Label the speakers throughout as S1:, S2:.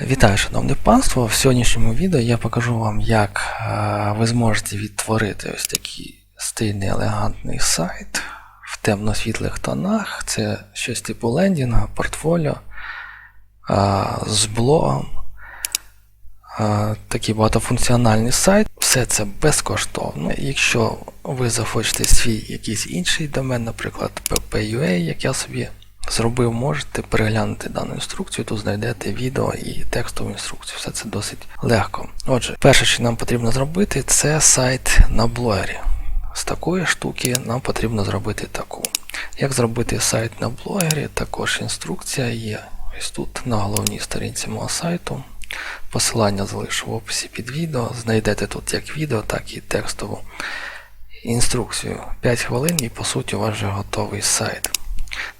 S1: Вітаю, шановне панство! В сьогоднішньому відео я покажу вам, як е, ви зможете відтворити ось такий стильний елегантний сайт в темно-світлих тонах. Це щось типу лендінга, портфоліо е, з блогом. Е, Такий багатофункціональний сайт. Все це безкоштовно. Якщо ви захочете свій якийсь інший домен, наприклад, PPUA, як я собі зробив, можете переглянути дану інструкцію, тут знайдете відео і текстову інструкцію. Все це досить легко. Отже, перше, що нам потрібно зробити, це сайт на блогері. З такої штуки нам потрібно зробити таку. Як зробити сайт на блогері, також інструкція є ось тут на головній сторінці мого сайту. Посилання залишу в описі під відео. Знайдете тут як відео, так і текстову інструкцію. 5 хвилин і по суті у вас вже готовий сайт.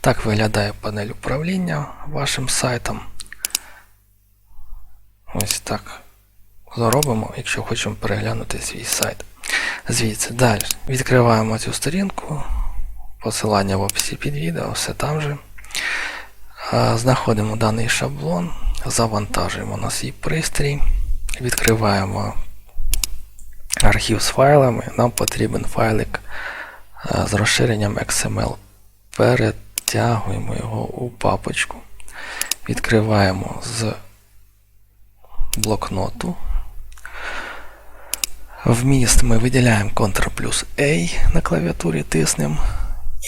S1: Так виглядає панель управління вашим сайтом. Ось так зробимо, якщо хочемо переглянути свій сайт. Звідси далі. Відкриваємо цю сторінку. Посилання в описі під відео, все там же. Знаходимо даний шаблон, завантажуємо на свій пристрій, відкриваємо архів з файлами. Нам потрібен файлик з розширенням XML перетягуємо його у папочку, відкриваємо з блокноту. Вміст ми виділяємо Ctrl плюс A на клавіатурі тиснемо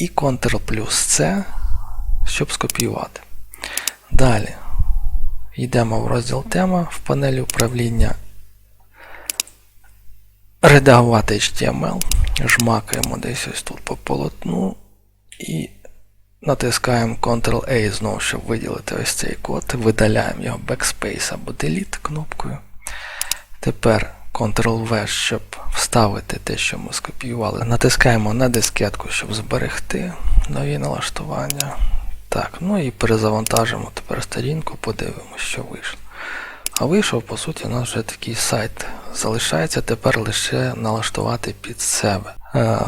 S1: і Ctrl плюс C, щоб скопіювати. Далі йдемо в розділ тема в панелі управління. Редагувати HTML, жмакаємо десь ось тут по полотну і натискаємо Ctrl-A знову, щоб виділити ось цей код. Видаляємо його Backspace або Delete кнопкою. Тепер Ctrl-V, щоб вставити те, що ми скопіювали. Натискаємо на дискетку, щоб зберегти нові налаштування. Так, ну і перезавантажимо тепер сторінку, подивимося, що вийшло. А вийшов, по суті, у нас вже такий сайт. Залишається тепер лише налаштувати під себе. Е,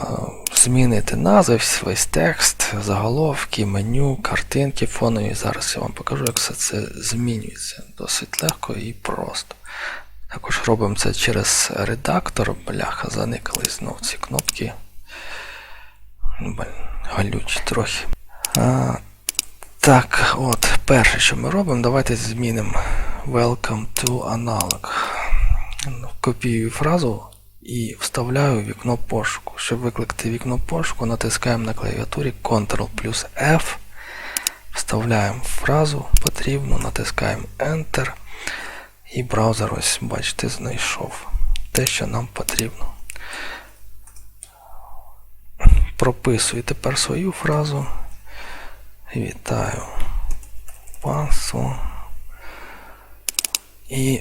S1: змінити назви, весь текст, заголовки, меню, картинки фонові. Зараз я вам покажу, як все це змінюється. Досить легко і просто. Також робимо це через редактор. Бляха, заникали знов ці кнопки. Галючі трохи. А, так, от, перше, що ми робимо, давайте змінимо Welcome to Analog. Копіюю фразу і вставляю вікно пошуку. Щоб викликати вікно пошуку, натискаємо на клавіатурі Ctrl плюс F. Вставляємо фразу потрібну, натискаємо Enter. І браузер, ось, бачите, знайшов те, що нам потрібно. Прописую тепер свою фразу. Вітаю панство. І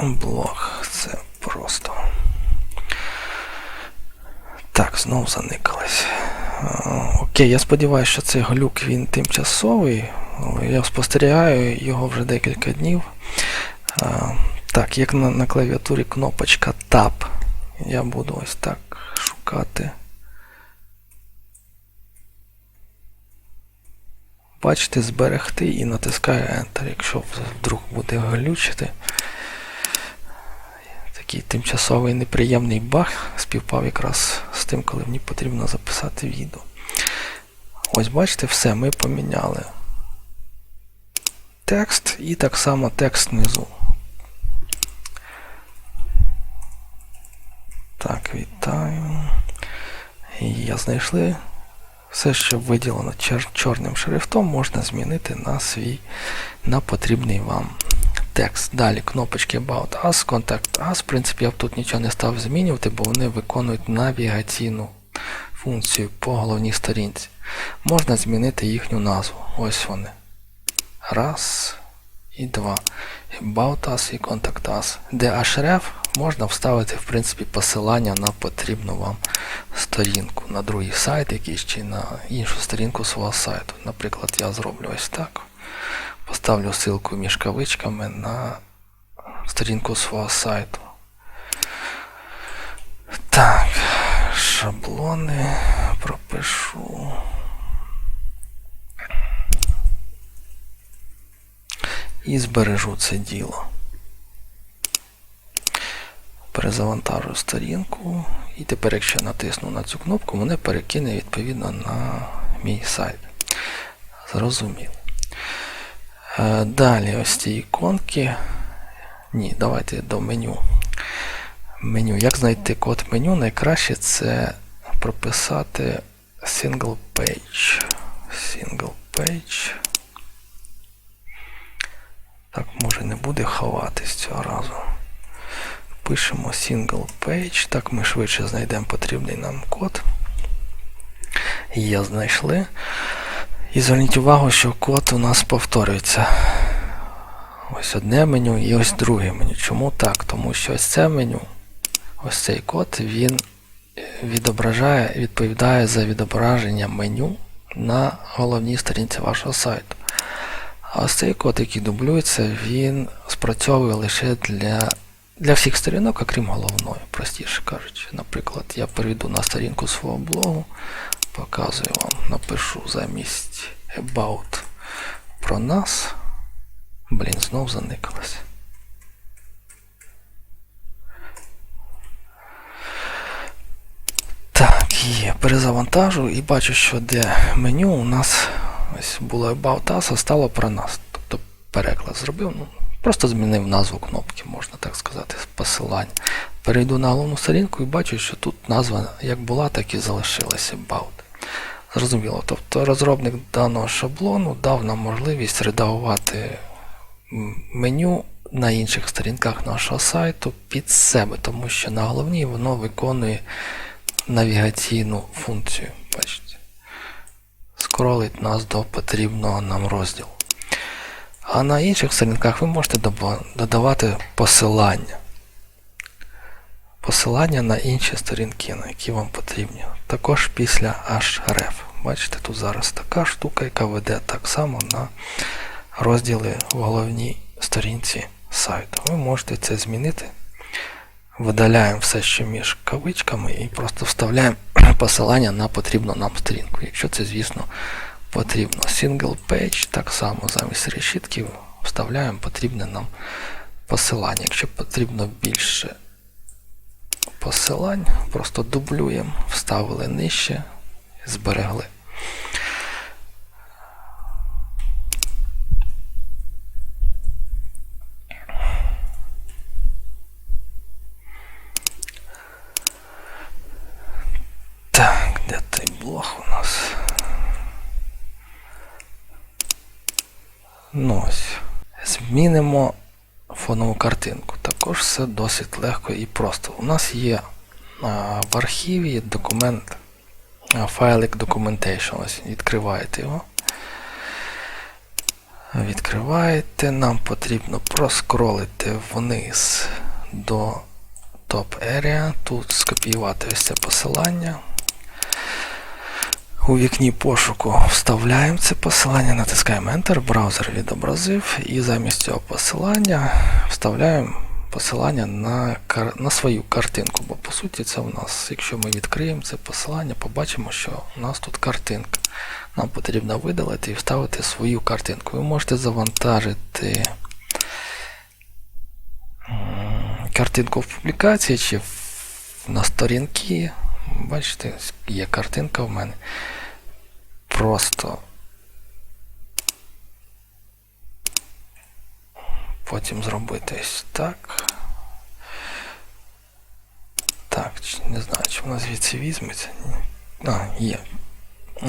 S1: блог. Це просто. Так, знову заникалось. Окей, я сподіваюся, що цей глюк він тимчасовий. Я спостерігаю його вже декілька днів. Так, як на, на клавіатурі кнопочка Tab. Я буду ось так шукати. Бачите, зберегти і натискаю Enter, якщо вдруг буде глючити. Такий тимчасовий неприємний баг співпав якраз з тим, коли мені потрібно записати відео. Ось бачите, все, ми поміняли текст і так само текст внизу. Так, вітаю. Я знайшли. Все, що виділено чор чорним шрифтом, можна змінити на свій на потрібний вам текст. Далі кнопочки About Us, Contact Us. В принципі, я б тут нічого не став змінювати, бо вони виконують навігаційну функцію по головній сторінці. Можна змінити їхню назву. Ось вони. Раз і два. About Us і Contact Us. Де href можна вставити в принципі, посилання на потрібну вам сторінку, на другий сайт якийсь чи на іншу сторінку свого сайту. Наприклад, я зроблю ось так. Поставлю ссылку між кавичками на сторінку свого сайту. Так, шаблони пропишу. і збережу це діло. Перезавантажую сторінку. І тепер, якщо я натисну на цю кнопку, мене перекине відповідно на мій сайт. Зрозуміло. Е, Далі ось ці іконки. Ні, давайте до меню. Меню. Як знайти код меню? Найкраще це прописати single page. Single page. Так, може не буде ховатись цього разу. Пишемо single page. Так ми швидше знайдемо потрібний нам код. Є, знайшли. І зверніть увагу, що код у нас повторюється. Ось одне меню і ось друге меню. Чому так? Тому що ось це меню, ось цей код, він відображає, відповідає за відображення меню на головній сторінці вашого сайту. А ось цей код, який дублюється, він спрацьовує лише для, для всіх сторінок, окрім головної, простіше кажучи. Наприклад, я перейду на сторінку свого блогу, показую вам, напишу замість About про нас. Блін, знов заникалось. Так, є, перезавантажу і бачу, що де меню у нас ось було About Us, а стало про нас. Тобто переклад зробив, ну, просто змінив назву кнопки, можна так сказати, з посилання. Перейду на головну сторінку і бачу, що тут назва як була, так і залишилася About. Зрозуміло, тобто розробник даного шаблону дав нам можливість редагувати меню на інших сторінках нашого сайту під себе, тому що на головній воно виконує навігаційну функцію. Бачите. Скролить нас до потрібного нам розділу. А на інших сторінках ви можете додавати посилання. Посилання на інші сторінки, на які вам потрібні. Також після href. Бачите, тут зараз така штука, яка веде так само на розділи в головній сторінці сайту. Ви можете це змінити. Видаляємо все, що між кавичками, і просто вставляємо посилання на потрібну нам сторінку. Якщо це, звісно, потрібно. Single page, так само замість решітків вставляємо потрібне нам посилання. Якщо потрібно більше посилань, просто дублюємо, вставили нижче, зберегли. Так, де той блок у нас? Ну ось. Змінимо фонову картинку. Також все досить легко і просто. У нас є в архіві документ, файлик Documentation. Ось відкриваєте його. Відкриваєте, нам потрібно проскролити вниз до Top Area, тут скопіювати ось це посилання. У вікні пошуку вставляємо це посилання, натискаємо Enter, браузер відобразив, і замість цього посилання вставляємо посилання на, кар... на свою картинку. Бо по суті це у нас, якщо ми відкриємо це посилання, побачимо, що у нас тут картинка. Нам потрібно видалити і вставити свою картинку. Ви можете завантажити картинку в публікації чи на сторінки. Бачите, є картинка в мене. Просто потім зробити ось так. Так, не знаю, чи вона звідси візьметься. А, є.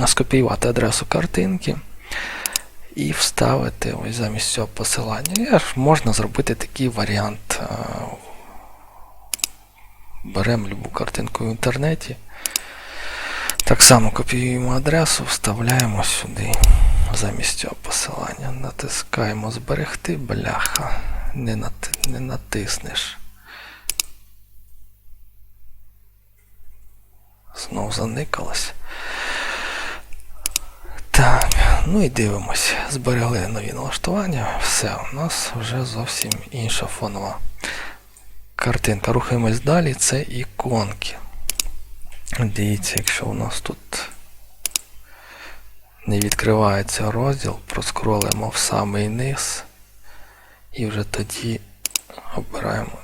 S1: Скопіювати адресу картинки і вставити ось замість цього посилання. Можна зробити такий варіант. Беремо любу картинку в інтернеті. Так само копіюємо адресу, вставляємо сюди замість цього посилання. Натискаємо зберегти, бляха. Не, нати- не натиснеш. Знов заникалось. Так, ну і дивимось. Зберегли нові налаштування. Все, у нас вже зовсім інша фонова картинка. Рухаємось далі, це іконки. Дивіться, якщо у нас тут не відкривається розділ, проскролимо в самий низ. І вже тоді обираємо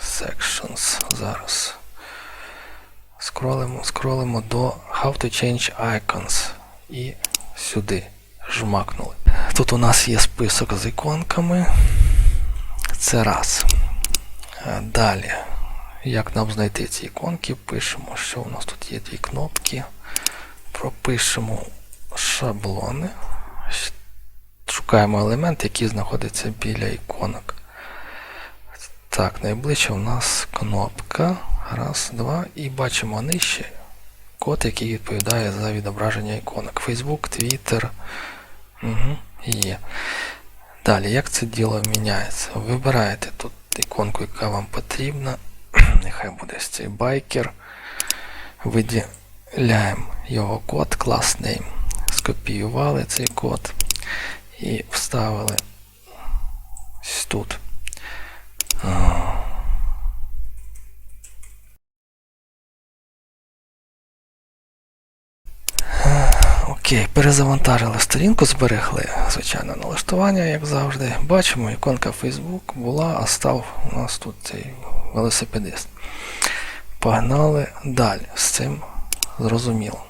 S1: Sections зараз. Скролимо, скролимо до How to change icons. І сюди жмакнули. Тут у нас є список з іконками. Це раз. Е, Далі. Як нам знайти ці іконки? Пишемо, що у нас тут є дві кнопки. Пропишемо шаблони. Шукаємо елемент, який знаходиться біля іконок. Так, найближче у нас кнопка. Раз, два. І бачимо нижче код, який відповідає за відображення іконок. Facebook, Twitter. Угу, є. Далі, як це діло міняється? Вибираєте тут іконку, яка вам потрібна. Нехай буде ось цей байкер. Виділяємо його код, класний. Скопіювали цей код і вставили тут. А. Окей, перезавантажили сторінку, зберегли, звичайно, налаштування, як завжди. Бачимо, іконка Facebook була, а став у нас тут цей велосипедист. Погнали далі. З цим зрозуміло.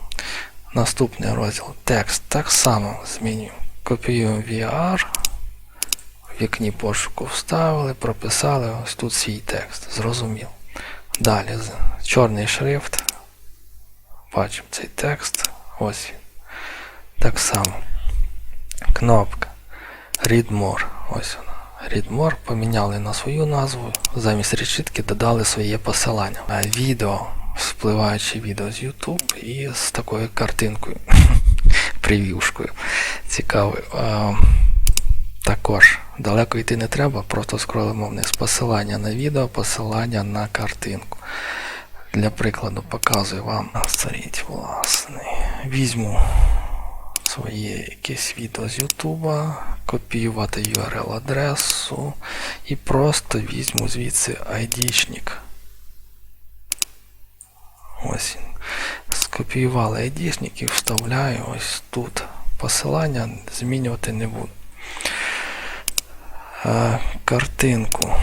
S1: Наступний розділ текст так само змінюємо. Копіюємо VR. В вікні пошуку вставили, прописали ось тут свій текст. Зрозуміло. Далі чорний шрифт. Бачимо цей текст. Ось. Так само. Кнопка Read More. Ось вона. Read More поміняли на свою назву. Замість решітки додали своє посилання. Відео, впливаюче відео з YouTube і з такою картинкою. Прев'юшкою. Цікавою. Також далеко йти не треба, просто скролимо вниз посилання на відео, посилання на картинку. Для прикладу показую вам. Створіть власний. Візьму своє якесь відео з Ютуба, копіювати URL адресу і просто візьму звідси ID-шник. Ось. Скопіювали ID-шник і вставляю ось тут. Посилання змінювати не буду. Е, картинку.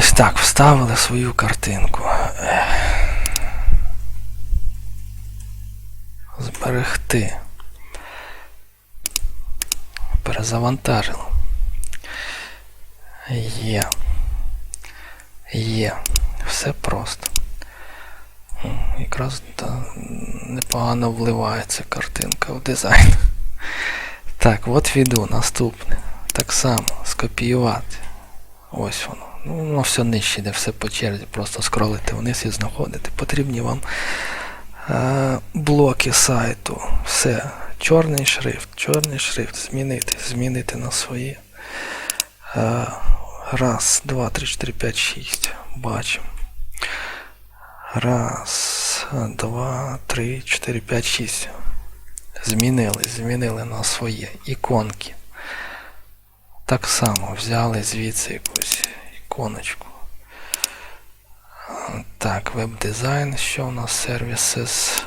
S1: Ось так, вставили свою картинку. Зберегти. Перезавантажили. Є. Є. Все просто. Якраз непогано вливається картинка в дизайн. Так, от відео наступне. Так само скопіювати. Ось воно. Ну, воно все нижче, де все по черзі. Просто скролити вниз і знаходити. Потрібні вам е, блоки сайту. Все. Чорний шрифт, чорний шрифт. Змінити, змінити на своє. Е, раз, два, три, чотири, п'ять, шість. Бачимо. Раз, два, три, чотири, п'ять, шість. Змінили, змінили на своє. Іконки. Так само взяли звідси якусь іконочку. Так, веб-дизайн. Що у нас? Services.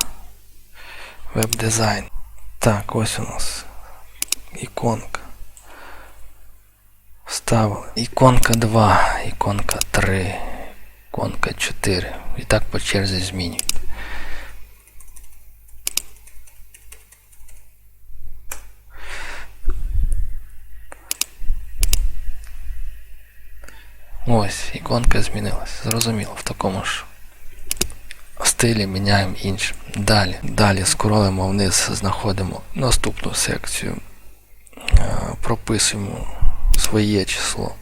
S1: Веб-дизайн. Так, ось у нас іконка. Вставили. Іконка 2, іконка 3, іконка 4. І так по черзі змінюють. Ось, іконка змінилась. Зрозуміло, в такому ж стилі міняємо інше. Далі. Далі скролимо вниз, знаходимо наступну секцію. Е, Прописуємо своє число.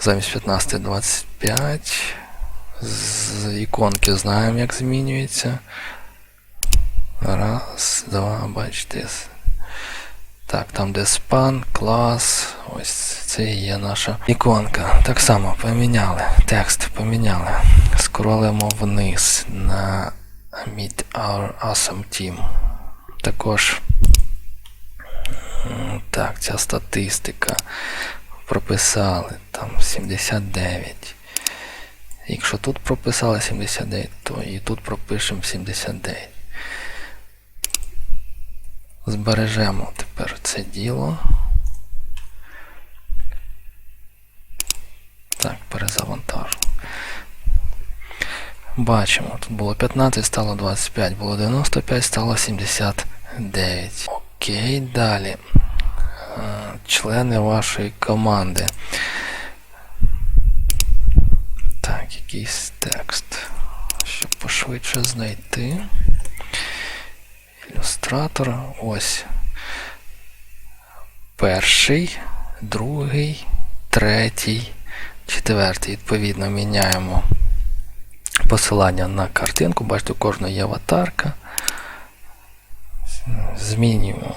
S1: Замість 15 25. З іконки знаємо, як змінюється. Раз, два, бачите. Так, там де спан, клас, ось це і є наша іконка. Так само поміняли. Текст поміняли. Скролимо вниз на Meet Our Awesome Team. Також так, ця статистика прописали там 79. якщо тут прописали 79, то і тут пропишемо 79. Збережемо тепер це діло. Так, перезавантажу. Бачимо, тут було 15, стало 25, було 95, стало 79. Окей, далі. Е, Члени вашої команди. Так, якийсь текст. Щоб пошвидше знайти. Ілюстратор. Ось. Перший, другий, третій, четвертий. Відповідно, міняємо посилання на картинку. Бачите, у кожної є аватарка. Змінюємо,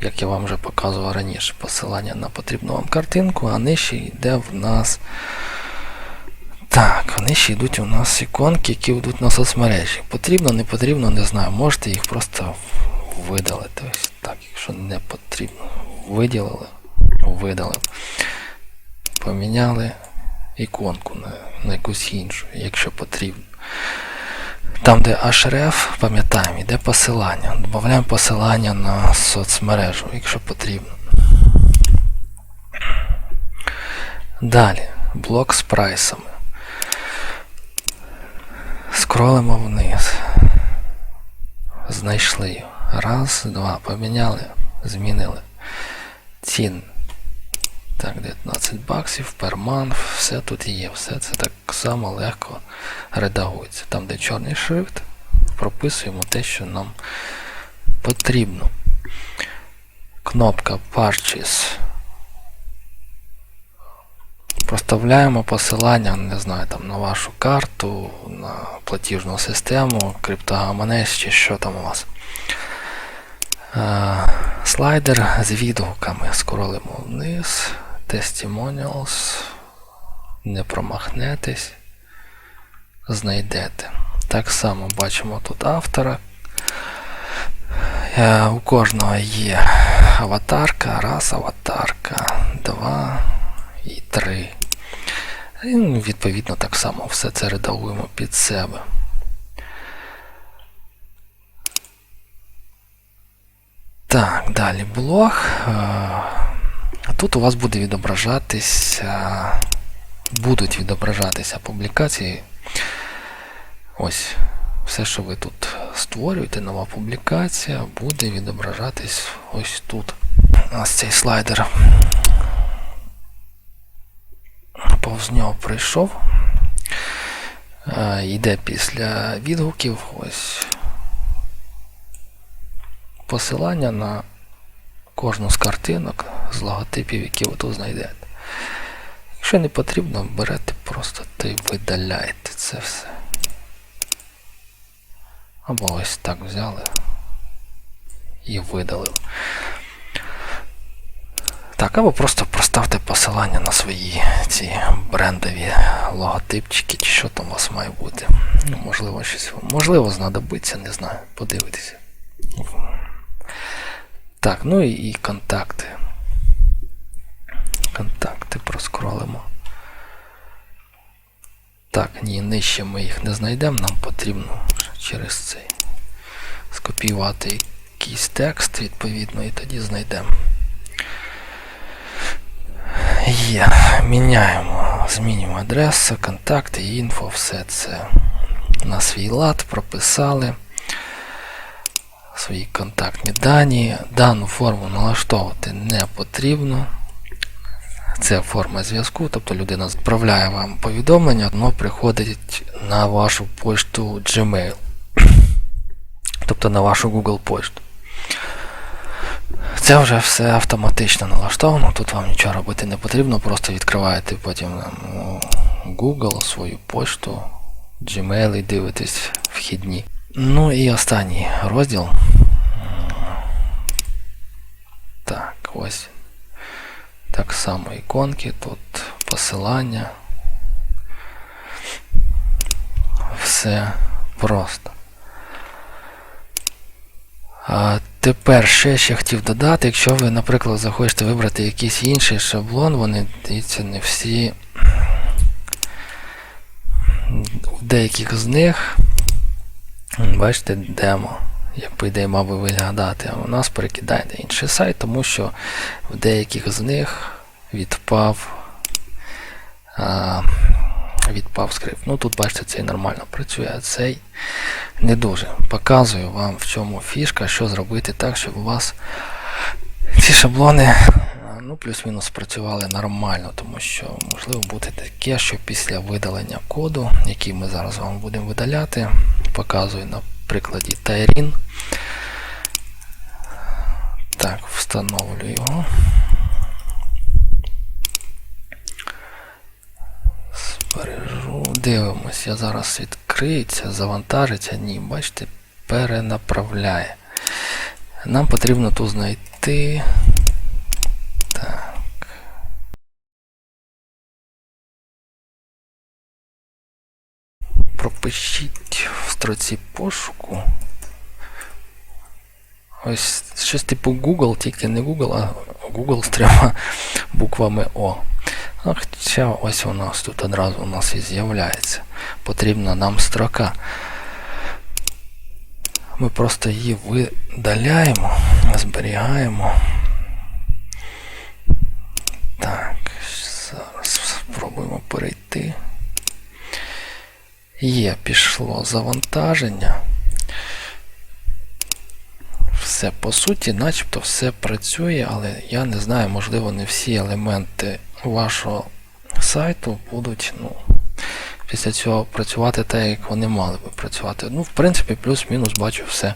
S1: як я вам вже показував раніше, посилання на потрібну вам картинку, а нижче йде в нас. Так, вони ще йдуть у нас іконки, які йдуть на соцмережі. Потрібно, не потрібно, не знаю. Можете їх просто видалити. Ось так, якщо не потрібно. Виділили, видалили. Поміняли іконку на, на якусь іншу, якщо потрібно. Там, де href, пам'ятаємо, йде посилання. Додаємо посилання на соцмережу, якщо потрібно. Далі, блок з прайсами. Скролимо вниз. Знайшли. Раз, два. Поміняли, змінили. Цін. Так, 19 баксів, перман, все тут є, все це так само легко редагується. Там, де чорний шрифт, прописуємо те, що нам потрібно. Кнопка Purchase. Проставляємо посилання, не знаю, там на вашу карту, на платіжну систему, криптогаманець чи що там у вас. Е, Слайдер з відгуками скролимо вниз. Testimonials. Не промахнетесь. Знайдете. Так само бачимо тут автора. Е, У кожного є аватарка, раз аватарка, два і три. І ну, відповідно так само все це редагуємо під себе. Так, далі блог. Е, Тут у вас буде відображатися, будуть відображатися публікації. Ось, все, що ви тут створюєте, нова публікація, буде відображатись ось тут. У нас цей слайдер повз нього прийшов. Е, Йде після відгуків ось посилання на кожну з картинок з логотипів, які ви тут знайдете. Якщо не потрібно, берете просто та й видаляєте це все. Або ось так взяли і видалили. Так, або просто проставте посилання на свої ці брендові логотипчики, чи що там у вас має бути. Ну, можливо, щось. Можливо, знадобиться, не знаю. Подивитися. Так, ну і, і контакти. Контакти проскролимо. Так, ні, нижче ми їх не знайдемо, нам потрібно через цей скопіювати якийсь текст, відповідно, і тоді знайдемо. Є, міняємо, змінюємо адресу, контакти, інфо, все це на свій лад прописали свої контактні дані. Дану форму налаштовувати не потрібно. Це форма зв'язку, тобто людина відправляє вам повідомлення, воно приходить на вашу пошту Gmail, тобто на вашу Google пошту. Це вже все автоматично налаштовано, тут вам нічого робити не потрібно, просто відкриваєте потім ну, Google, свою пошту, Gmail і дивитесь вхідні. Ну і останній розділ. Так, ось. Так само іконки, тут посилання. Все просто. А тепер ще ще хотів додати, якщо ви, наприклад, захочете вибрати якийсь інший шаблон, вони, дивіться, не всі в деяких з них, бачите, демо, як по ідеї мав би виглядати, а у нас перекидає на інший сайт, тому що в деяких з них відпав. А, відпав скрипт. Ну тут бачите, цей нормально працює, а цей не дуже. Показую вам в чому фішка, що зробити так, щоб у вас ці шаблони ну, плюс-мінус працювали нормально, тому що можливо бути таке, що після видалення коду, який ми зараз вам будемо видаляти, показую на прикладі Tyrin. Так, встановлю його. Збережу. Дивимось, я зараз відкриється, завантажиться. Ні, бачите, перенаправляє. Нам потрібно тут знайти. Так. Пропишіть в строці пошуку. Ось щось типу Google, тільки не Google, а Google з трьома буквами О. Хоча ось у нас тут одразу у нас і з'являється. Потрібна нам строка. Ми просто її видаляємо, зберігаємо. Так, зараз спробуємо перейти. Є, пішло завантаження. Все по суті, начебто все працює, але я не знаю, можливо, не всі елементи вашого сайту будуть ну, після цього працювати так, як вони мали би працювати. Ну, в принципі, плюс-мінус бачу все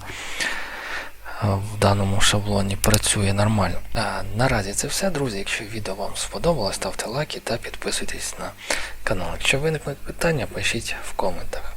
S1: в даному шаблоні працює нормально. А, наразі це все, друзі. Якщо відео вам сподобалось, ставте лайки та підписуйтесь на канал. Якщо виникнуть питання, пишіть в коментах.